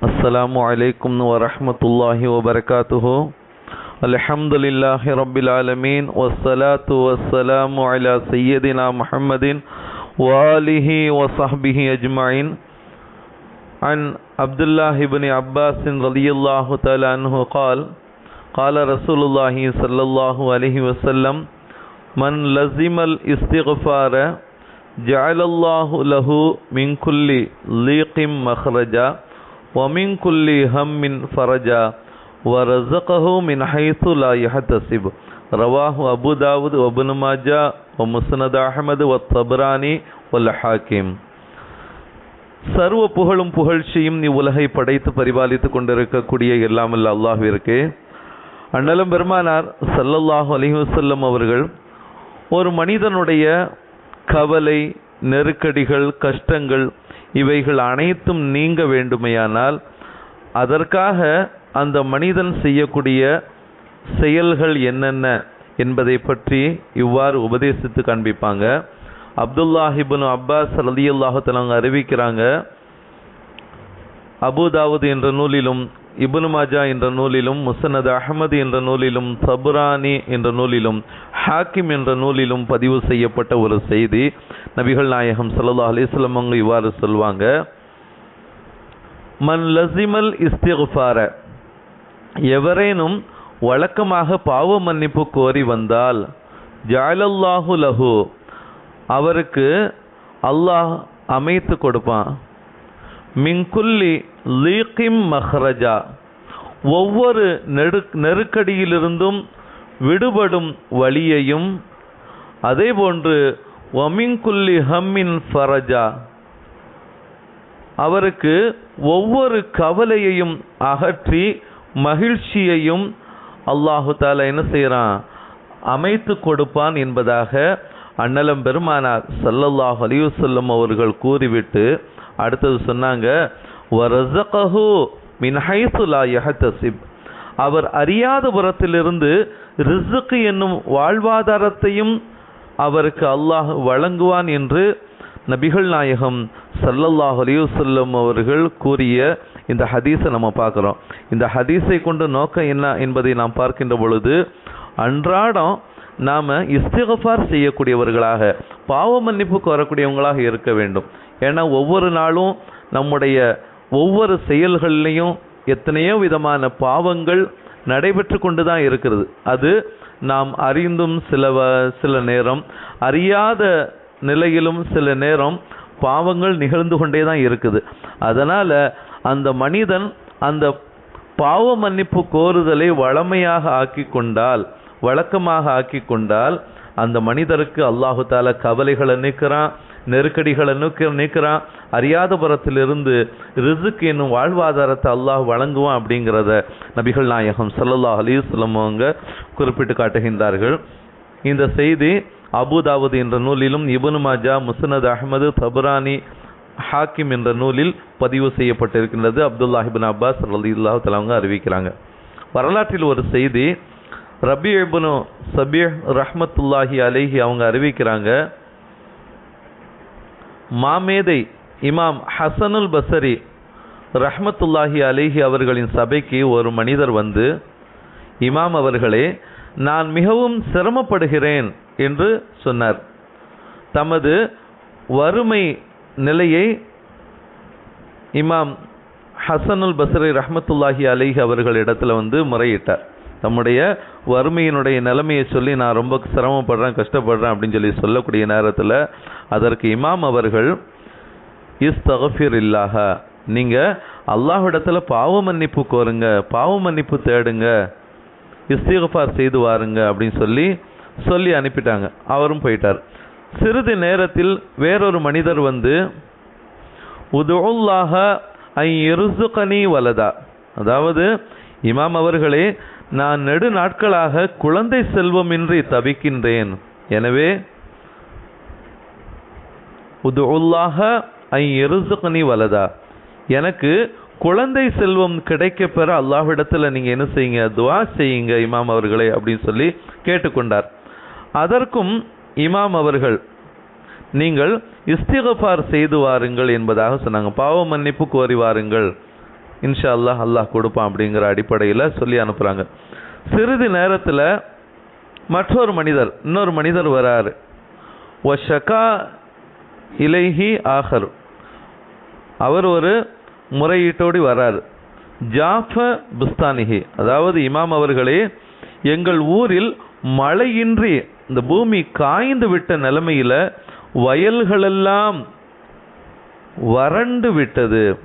السلام عليكم ورحمة الله وبركاته الحمد لله رب العالمين والصلاة والسلام على سيدنا محمد وآله وصحبه أجمعين عن عبد الله بن عباس رضي الله تعالى عنه قال قال رسول الله صلى الله عليه وسلم، من لزم الاستغفار، جعل الله له من كل ضيق مخرجا ومن كل هم فرجا ورزقه من حيث لا يحتسب رواه أبو داود وابن ماجه ومسند أحمد والطبراني والحاكم சர்வ புகழும் புகழ்ச்சியும் நீ உலகை படைத்து பரிபாலித்துக் கொண்டிருக்கக்கூடிய எல்லாமல்ல அல்லாஹ்விற்கு அண்ணலும் பெருமானார் சல்லல்லாஹு அலைஹி வஸல்லம் அவர்கள் ஒரு மனிதனுடைய கவலை நெருக்கடிகள் கஷ்டங்கள் இவைகள் அனைத்தும் நீங்க வேண்டுமையானால் அதற்காக அந்த மனிதன் செய்யக்கூடிய செயல்கள் என்னென்ன என்பதை பற்றி இவ்வாறு உபதேசித்து காண்பிப்பாங்க. அப்துல்லாஹிபின் அப்பாஸ் ரலியல்லாஹு தலாங்க அறிவிக்கிறாங்க. அபுதாவுத் என்ற நூலிலும் இப்னு மாஜா என்ற நூலிலும் முசனத் அஹமது என்ற நூலிலும் சபுரானி என்ற நூலிலும் ஹாக்கிம் என்ற நூலிலும் பதிவு செய்யப்பட்ட ஒரு செய்தி. நபிகள் நாயகம் சல்லா அலிஸ்லம் அவங்க இவ்வாறு சொல்வாங்க. மன் லசிமல் இஸ்திகுஃபார. எவரேனும் வழக்கமாக பாவ மன்னிப்பு கோரி வந்தால் ஜாலல்லாஹு லஹு அவருக்கு அல்லாஹ் அமைத்து கொடுப்பான். மின்குல்லி லீக்கிம் மஹ்ரஜா. ஒவ்வொரு நெரு நெருக்கடியிலிருந்தும் விடுபடும் வழியையும் அதேபோன்று ஒமின்குல்லி ஹம்மின் ஃபரஜா. அவருக்கு ஒவ்வொரு கவலையையும் அகற்றி மகிழ்ச்சியையும் அல்லாஹு தாலா என்ன செய்கிறான் அமைத்து கொடுப்பான் என்பதாக அன்னலம் பெருமானார் சல்லல்லாஹ் அலைஹி அவர்கள் கூறிவிட்டு அடுத்தது சொன்னாங்க வரஸகஹு மின் ஹைசு லா அவர் அறியாத புறத்திலிருந்து ரிசுக்கு என்னும் வாழ்வாதாரத்தையும் அவருக்கு அல்லாஹ் வழங்குவான் என்று நபிகள் நாயகம் சல்லல்லாஹு அலைஹி அவர்கள் கூறிய இந்த ஹதீஸை நம்ம பார்க்குறோம். இந்த ஹதீஸை கொண்டு நோக்கம் என்ன என்பதை நாம் பார்க்கின்ற பொழுது அன்றாடம் நாம் இஸ்திகஃபார் செய்யக்கூடியவர்களாக பாவ மன்னிப்பு வரக்கூடியவங்களாக இருக்க வேண்டும். ஏன்னா ஒவ்வொரு நாளும் நம்முடைய ஒவ்வொரு செயல்கள்லையும் எத்தனையோ விதமான பாவங்கள் நடைபெற்று கொண்டு தான் இருக்கிறது. அது நாம் அறிந்தும் சில வ- சில நேரம் அறியாத நிலையிலும் சில நேரம் பாவங்கள் நிகழ்ந்து கொண்டே தான் இருக்குது. அதனால் அந்த மனிதன் அந்த பாவ மன்னிப்பு கோருதலை வளமையாக ஆக்கி கொண்டால் வழக்கமாக ஆக்கி கொண்டால் அந்த மனிதருக்கு அல்லாஹு தாலா கவலைகளை நீக்கிறான் நெருக்கடிகளை நீக்க நீக்கிறான். அறியாத புறத்திலிருந்து ரிசுக்கு என்னும் வாழ்வாதாரத்தை அல்லாஹ் வழங்குவான் அப்படிங்கிறத நபிகள் நாயகம் சல்லல்லா அலிஸ்லம் அவங்க குறிப்பிட்டு காட்டுகின்றார்கள். இந்த செய்தி அபுதாவது என்ற நூலிலும் இப்னு மாஜா முசனத் அஹ்மது தபரானி ஹாக்கிம் என்ற நூலில் பதிவு செய்யப்பட்டிருக்கின்றது. அப்துல்லாஹிபின் அப்பாஸ் ரலியல்லாஹு தஆலா அறிவிக்கிறாங்க. வரலாற்றில் ஒரு செய்தி ரபி இப்னு சபீ ரஹ்மத்துல்லாஹி அலேஹி அவங்க அறிவிக்கிறாங்க. மாமேதை இமாம் ஹசனுல் பசரி ரஹமத்துல்லாஹி அலைஹி அவர்களின் சபைக்கு ஒரு மனிதர் வந்து இமாம் அவர்களே நான் மிகவும் சிரமப்படுகிறேன் என்று சொன்னார். தமது வறுமை நிலையை இமாம் ஹசனுல் பசரி ரஹமத்துல்லாஹி அலைஹி அவர்களிடத்தில் வந்து முறையிட்டார். தம்முடைய வறுமையினுடைய நிலைமையை சொல்லி நான் ரொம்ப சிரமப்படுறேன் கஷ்டப்படுறேன் அப்படின்னு சொல்லி சொல்லக்கூடிய நேரத்தில் அதற்கு இமாம் அவர்கள் இஸ்தகஃபிர் இல்லாக நீங்கள் அல்லாஹிடத்தில் பாவ மன்னிப்பு கோருங்க பாவ மன்னிப்பு தேடுங்க இஸ்திகஃபார் செய்து வாருங்க அப்படின்னு சொல்லி சொல்லி அனுப்பிட்டாங்க. அவரும் போயிட்டார். சிறிது நேரத்தில் வேறொரு மனிதர் வந்து உதுல்லாஹ ஐ எருசுகனி வலதா. அதாவது இமாம் அவர்களே நான் நெடு நாட்களாக குழந்தை செல்வமின்றி தவிக்கின்றேன். எனவே உதுல்லாக ஐ எருசுகனி வலதா. எனக்கு குழந்தை செல்வம் கிடைக்க பெற அல்லாஹ்விடத்தில் நீங்கள் என்ன செய்யுங்க? துவா செய்யுங்க இமாம் அவர்களை அப்படின்னு சொல்லி கேட்டுக்கொண்டார். அதற்கும் இமாம் அவர்கள் நீங்கள் இஸ்திகபார் செய்து வாருங்கள் என்பதாக சொன்னாங்க. பாவ மன்னிப்பு கோரி வாருங்கள். இன்ஷா அல்லாஹ் அல்லாஹ் கொடுப்பான் அப்படிங்கிற அடிப்படையில் சொல்லி அனுப்புகிறாங்க சிறிது நேரத்தில் மற்றொரு மனிதர் இன்னொரு மனிதர் வராரு. ஒஷகா இலைஹி ஆஹர். அவர் ஒரு முறையீட்டோடு வரார். ஜாஃப புஸ்தானிஹி. அதாவது இமாம் அவர்களே எங்கள் ஊரில் மழையின்றி இந்த பூமி காய்ந்து விட்ட நிலைமையில் வயல்களெல்லாம் வறண்டு விட்டது.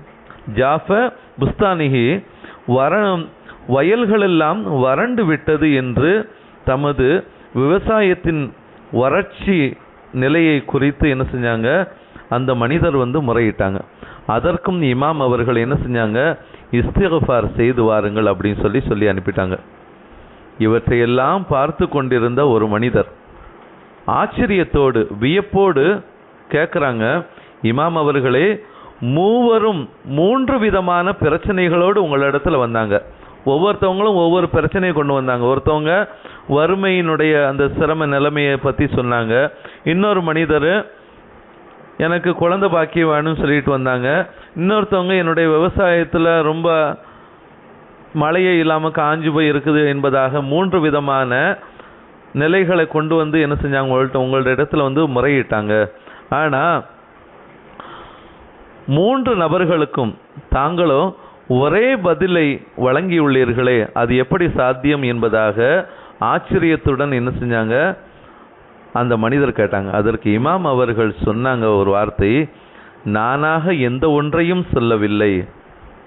ஜாஃப புஸ்தானிகி வர வயல்களெல்லாம் வறண்டு விட்டது என்று தமது விவசாயத்தின் வறட்சி நிலையை குறித்து என்ன செஞ்சாங்க? அந்த மனிதர் வந்து முறையிட்டாங்க. அதற்கும் இமாம் அவர்கள் என்ன செஞ்சாங்க? இஸ்திகஃபார் செய்து வாருங்கள் அப்படின்னு சொல்லி சொல்லி அனுப்பிட்டாங்க. இவற்றையெல்லாம் பார்த்து கொண்டிருந்த ஒரு மனிதர் ஆச்சரியத்தோடு வியப்போடு கேட்குறாங்க இமாம் அவர்களே மூவரும் மூன்று விதமான பிரச்சனைகளோடு உங்களிடத்தில் வந்தாங்க. ஒவ்வொருத்தவங்களும் ஒவ்வொரு பிரச்சனையை கொண்டு வந்தாங்க. ஒருத்தவங்க வறுமையினுடைய அந்த சிரம நிலைமையை பற்றி சொன்னாங்க. இன்னொரு மனிதர் எனக்கு குழந்தை பாக்கியம் வேணும்னு சொல்லிட்டு வந்தாங்க. இன்னொருத்தவங்க என்னுடைய விவசாயத்தில் ரொம்ப மழையே இல்லாமல் காஞ்சு போய் இருக்குது என்பதாக மூன்று விதமான நிலைகளை கொண்டு வந்து என்ன செஞ்சாங்க? உங்கள்கிட்ட உங்களோட இடத்துல வந்து முறையிட்டாங்க. ஆனால் மூன்று நபர்களுக்கும் தாங்களும் ஒரே பதிலை வழங்கியுள்ளீர்களே அது எப்படி சாத்தியம் என்பதாக ஆச்சரியத்துடன் என்ன செஞ்சாங்க? அந்த மனிதர் கேட்டாங்க. அதற்கு இமாம் அவர்கள் சொன்னாங்க ஒரு வார்த்தை நானாக எந்த ஒன்றையும் சொல்லவில்லை.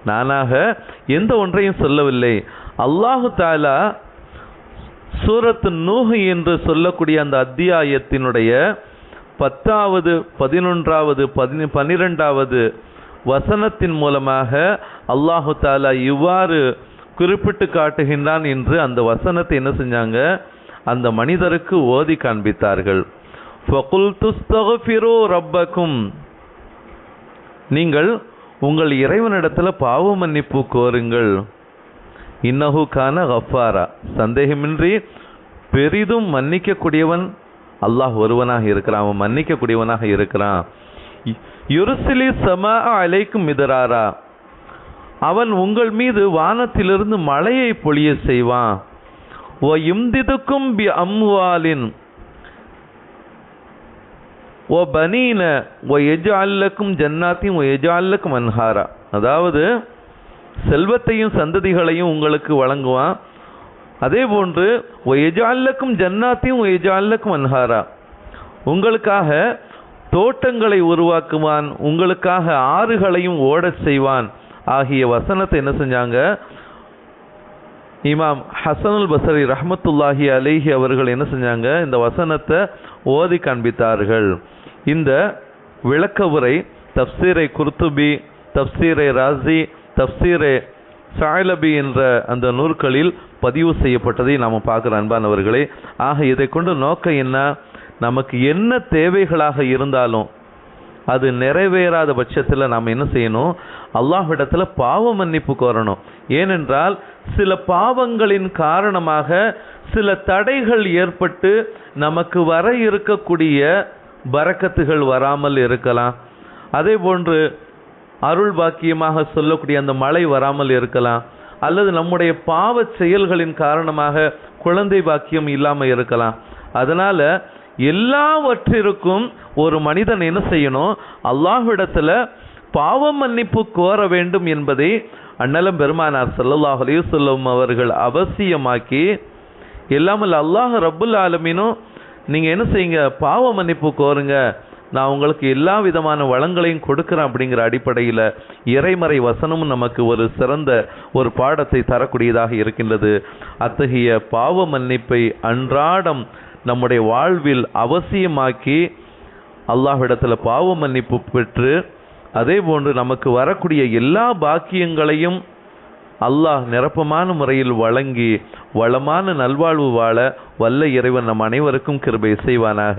நானாக எந்த ஒன்றையும் சொல்லவில்லை. அல்லாஹு தாலா சூரத்து நூஹு என்று சொல்லக்கூடிய அந்த அத்தியாயத்தினுடைய பத்தாவது பதினொன்றாவது பதினி பன்னிரெண்டாவது வசனத்தின் மூலமாக அல்லாஹு தாலா இவ்வாறு குறிப்பிட்டு காட்டுகின்றான் என்று அந்த வசனத்தை என்ன செஞ்சாங்க? அந்த மனிதருக்கு ஓதி காண்பித்தார்கள். ரப்பக்கும். நீங்கள் உங்கள் இறைவனிடத்தில் பாவ மன்னிப்பு கோருங்கள். இன்னஹு கான கஃபாரா. சந்தேகமின்றி பெரிதும் மன்னிக்கக்கூடியவன் அல்லாஹ் ஒருவனாக இருக்கிறான் அவன் மன்னிக்கக்கூடியவனாக இருக்கிறான். யுருசிலி சமா அலைக்கும் மிதராரா. அவன் உங்கள் மீது வானத்திலிருந்து மழையை பொழிய செய்வான். ஓ இம்திதுக்கும் பி அம்வாலின். ஓ பனீன ஓ எஜால்லக்கும் ஜன்னாத்தையும் ஓ எஜால்லக்கும் அன்ஹாரா. அதாவது செல்வத்தையும் சந்ததிகளையும் உங்களுக்கு வழங்குவான். அதே போன்று ஓ ஜன்னாத்தையும் ஓ அன்ஹாரா. உங்களுக்காக தோட்டங்களை உருவாக்குவான் உங்களுக்காக ஆறுகளையும் ஓடச் செய்வான். ஆகிய வசனத்தை என்ன செஞ்சாங்க? இமாம் ஹசனுல் பசரி ரஹமத்துல்லாஹி அலிஹி அவர்கள் என்ன செஞ்சாங்க? இந்த வசனத்தை ஓதி காண்பித்தார்கள். இந்த விளக்க உரை தப்சீரை குர்துபி தப்சீரை ராசி தப்சீரை சாயலபி என்ற அந்த நூற்களில் பதிவு செய்யப்பட்டதை நாம் பார்க்குற அன்பானவர்களே. ஆக இதை கொண்டு நோக்கம் என்ன? நமக்கு என்ன தேவைகளாக இருந்தாலும் அது நிறைவேறாத பட்சத்தில் நாம் என்ன செய்யணும்? அல்லாஹ்விடத்தில் பாவ மன்னிப்பு கோரணும். ஏனென்றால் சில பாவங்களின் காரணமாக சில தடைகள் ஏற்பட்டு நமக்கு வர இருக்கக்கூடிய பறக்கத்துகள் வராமல் இருக்கலாம். அதே போன்று அருள் பாக்கியமாக சொல்லக்கூடிய அந்த மழை வராமல் இருக்கலாம் அல்லது நம்முடைய பாவ செயல்களின் காரணமாக குழந்தை பாக்கியம் இல்லாமல் இருக்கலாம். அதனால் எல்லாவற்றிற்கும் ஒரு மனிதன் என்ன செய்யணும்? அல்லாஹ்விடத்தில் பாவ மன்னிப்பு கோர வேண்டும் என்பதை அண்ணலம் பெருமானார் சல்லாஹ் அலையுசல்லம் அவர்கள் அவசியமாக்கி இல்லாமல் அல்லாஹ் ரப்புல் ஆலமீனும் நீங்கள் என்ன செய்யுங்க? பாவ மன்னிப்பு கோருங்க. நான் உங்களுக்கு எல்லா விதமான வளங்களையும் கொடுக்குறேன் அப்படிங்கிற அடிப்படையில் இறைமறை வசனமும் நமக்கு ஒரு சிறந்த ஒரு பாடத்தை தரக்கூடியதாக இருக்கின்றது. அத்தகைய பாவ மன்னிப்பை அன்றாடம் நம்முடைய வாழ்வில் அவசியமாக்கி அல்லாஹ்விடத்தில் பாவ மன்னிப்பு பெற்று அதே போன்று நமக்கு வரக்கூடிய எல்லா பாக்கியங்களையும் அல்லாஹ் நிரப்பமான முறையில் வழங்கி வளமான நல்வாழ்வு வாழ வல்ல இறைவன் நம் அனைவருக்கும் கிருபை செய்வானாக.